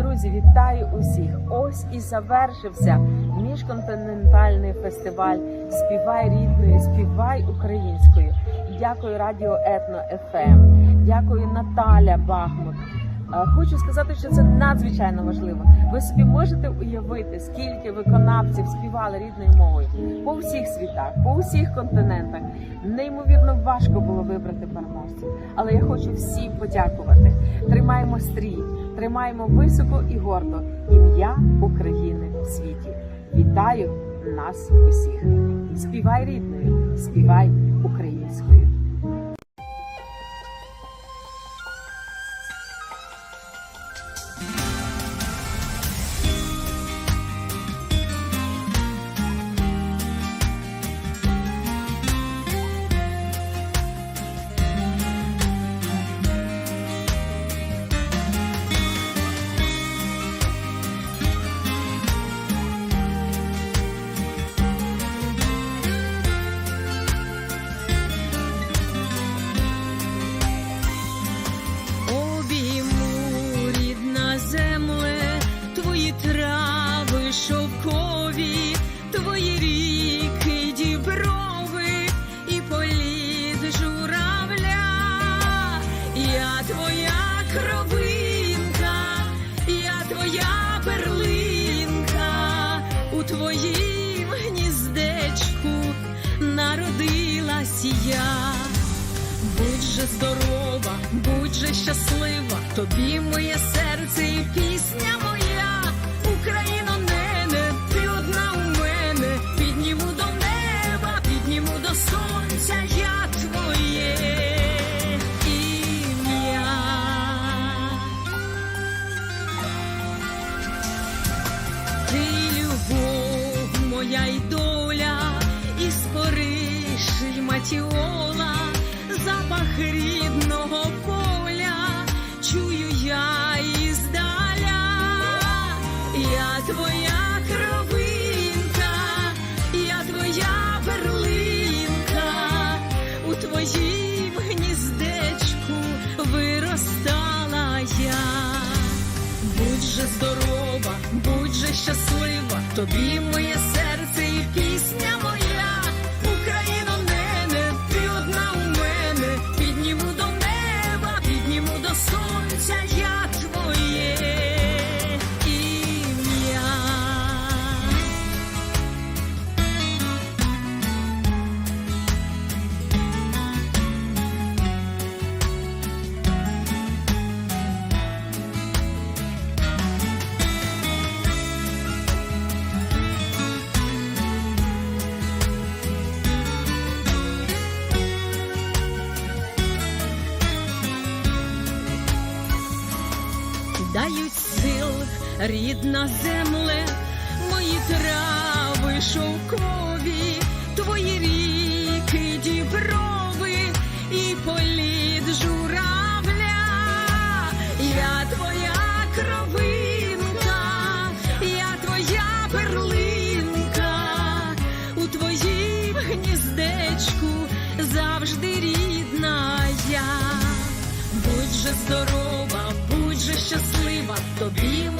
Друзі, вітаю усіх! Ось і завершився міжконтинентальний фестиваль Співай рідною, співай українською. Дякую Радіо Етно ФМ. Дякую Наталя Бахмут. Е, Хочу сказати, що це надзвичайно важливо. Ви собі можете уявити, скільки виконавців співали рідною мовою по всіх світах, по всіх континентах. Неймовірно важко було вибрати переможців, але я хочу всім подякувати. Тримаємо стрій, тримаємо високо і гордо ім'я України в світі. Вітаю нас усіх! Співай рідною, співай українською. Кровинка, я твоя перлинка, у твоїм гніздечку народилась я. Будь же здорова, будь же щаслива, тобі моє серце і пісня моя, моя й доля, і спориш й матіола, запах рідного поля, чую я іздаля, я твоя кровинка, я твоя перлинка, у твоїм гніздечку виростала я. Будь же здорова, будь же щаслива, тобі моє дають сил рідна земле, мої трави шовкові, твої ріки діброви і політ журавля. Я твоя кровинка, я твоя перлинка, у твоїм гніздечку завжди рідна я. Будь же здорова, будь же щаслива, тобі